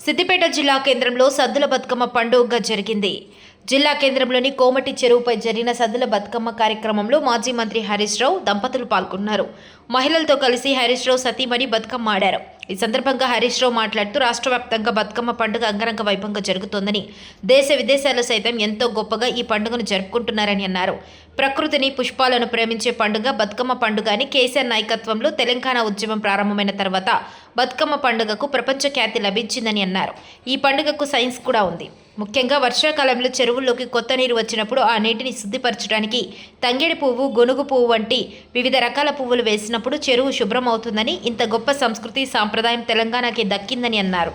సిద్దిపేట జిల్లా కేంద్రంలో సద్దుల బతుకమ్మ పండుగ జరిగింది. జిల్లా కేంద్రంలోని కోమటి చెరువుపై జరిగిన సద్దుల బతుకమ్మ కార్యక్రమంలో మాజీ మంత్రి హరీష్ రావు దంపతులు పాల్గొన్నారు. మహిళలతో కలిసి హరీష్ రావు సతీమణి బతుకమ్మ ఆడారు. ఈ సందర్భంగా హరీష్ రావు మాట్లాడుతూ రాష్ట్ర వ్యాప్తంగా బతుకమ్మ పండుగ అంగరంగ వైభవంగా జరుగుతోందని దేశ విదేశాల్లో సైతం ఎంతో గొప్పగా ఈ పండుగను జరుపుకుంటున్నారని అన్నారు. ప్రకృతిని పుష్పాలను ప్రేమించే పండుగ బతుకమ్మ పండుగ అని కేసీఆర్ నాయకత్వంలో తెలంగాణ ఉద్యమం ప్రారంభమైన తర్వాత బతుకమ్మ పండుగకు ప్రపంచ ఖ్యాతి లభించిందని అన్నారు. ఈ పండుగకు సైన్స్ కూడా ఉంది. ముఖ్యంగా వర్షాకాలంలో చెరువుల్లోకి కొత్త నీరు వచ్చినప్పుడు ఆ నీటిని శుద్ధిపరచడానికి తంగేడి పువ్వు గొనుగు పువ్వు వంటి వివిధ రకాల పువ్వులు వేసినప్పుడు చెరువు శుభ్రం అవుతుందని ఇంత గొప్ప సంస్కృతి సాంప్రదాయం తెలంగాణకి దక్కిందని అన్నారు.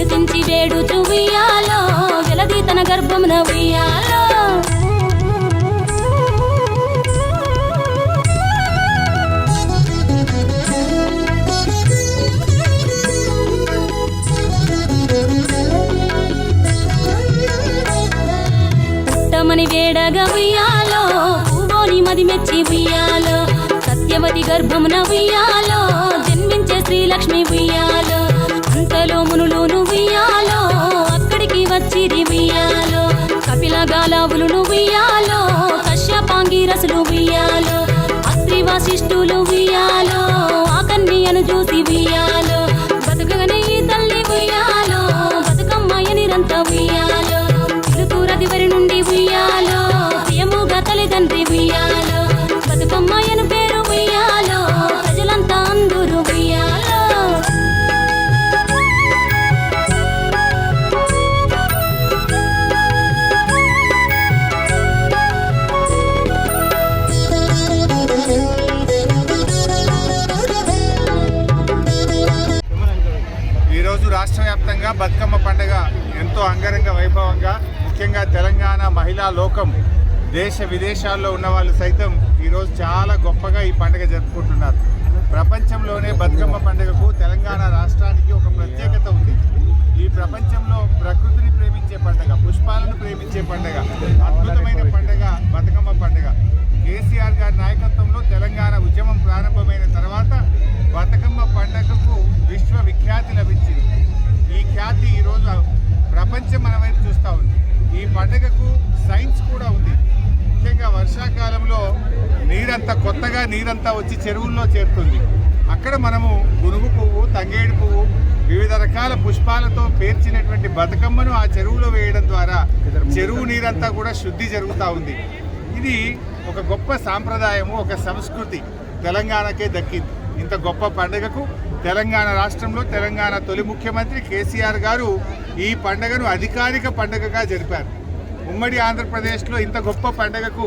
వినుతించి వేడుచు ఉయ్యాలో వెలది తన గర్భమున ఉయ్యాలో. పుట్టమని వేడగా ఉయ్యాలో పూవోని మది మెచ్చి ఉయ్యాలో. సత్యవతి గర్భమున ఉయ్యాలో జన్మించే శ్రీలక్ష్మి ఉయ్యాలో. కపిల నువ్వియాలో ఉయ్యాలో కశ్యపాంగి రసులు వియాలో అత్రి వశిష్ఠులు ఉయ్యాలో ఆ చూసి వియాలో ఈరోజు రాష్ట్ర వ్యాప్తంగా బతుకమ్మ పండుగ ఎంతో అంగరంగ వైభవంగా ముఖ్యంగా తెలంగాణ మహిళా లోకం దేశ విదేశాల్లో ఉన్న వాళ్ళు సైతం ఈరోజు చాలా గొప్పగా ఈ పండుగ జరుపుకుంటున్నారు. ప్రపంచంలోనే బతుకమ్మ పండుగకు తెలంగాణ రాష్ట్రానికి ఒక ప్రత్యేకత ఉంది. ఈ ప్రపంచంలో ప్రకృతిని ప్రేమించే పండుగ అద్భుతమైన పండుగ బతుకమ్మ పండుగ. కేసీఆర్ గారి నాయకత్వంలో తెలంగాణ ఉద్యమం ప్రారంభమైన తర్వాత బతుకమ్మ పండుగకు విశ్వ విఖ్యాతి లభించింది. ఈ ఖ్యాతి ఈరోజు ప్రపంచం మన వైపు చూస్తూ ఉంది. ఈ పండుగకు సైన్స్ కూడా ఉంది. ముఖ్యంగా వర్షాకాలంలో నీరంతా కొత్తగా నీరంతా వచ్చి చెరువుల్లో చేరుతుంది. అక్కడ మనము గునుగు పువ్వు తంగేడు పువ్వు వివిధ రకాల పుష్పాలతో పేర్చినటువంటి బతుకమ్మను ఆ చెరువులో వేయడం ద్వారా చెరువు నీరంతా కూడా శుద్ధి జరుగుతూ ఉంది. ఇది ఒక గొప్ప సాంప్రదాయము ఒక సంస్కృతి. తెలంగాణకే దక్కింది. ఇంత గొప్ప పండుగకు తెలంగాణ రాష్ట్రంలో తెలంగాణ తొలి ముఖ్యమంత్రి కేసీఆర్ గారు ఈ పండుగను అధికారిక పండుగగా జరిపారు. ఉమ్మడి ఆంధ్రప్రదేశ్లో ఇంత గొప్ప పండుగకు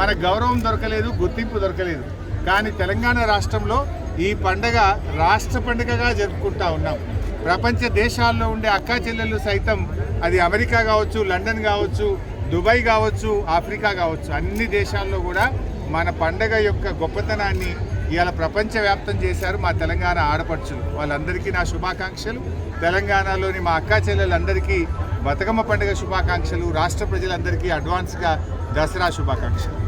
మన గౌరవం దొరకలేదు గుర్తింపు దొరకలేదు. కానీ తెలంగాణ రాష్ట్రంలో ఈ పండగ రాష్ట్ర పండుగగా జరుపుకుంటా ఉన్నాం. ప్రపంచ దేశాల్లో ఉండే అక్కా చెల్లెళ్ళు సైతం అది అమెరికా కావచ్చు లండన్ కావచ్చు దుబాయ్ కావచ్చు ఆఫ్రికా కావచ్చు అన్ని దేశాల్లో కూడా మన పండగ యొక్క గొప్పతనాన్ని ఇవాళ ప్రపంచవ్యాప్తం చేశారు మా తెలంగాణ ఆడపడుచులు. వాళ్ళందరికీ నా శుభాకాంక్షలు. తెలంగాణలోని మా అక్కా చెల్లెలందరికీ బతుకమ్మ పండుగ శుభాకాంక్షలు. రాష్ట్ర ప్రజలందరికీ అడ్వాన్స్గా దసరా శుభాకాంక్షలు.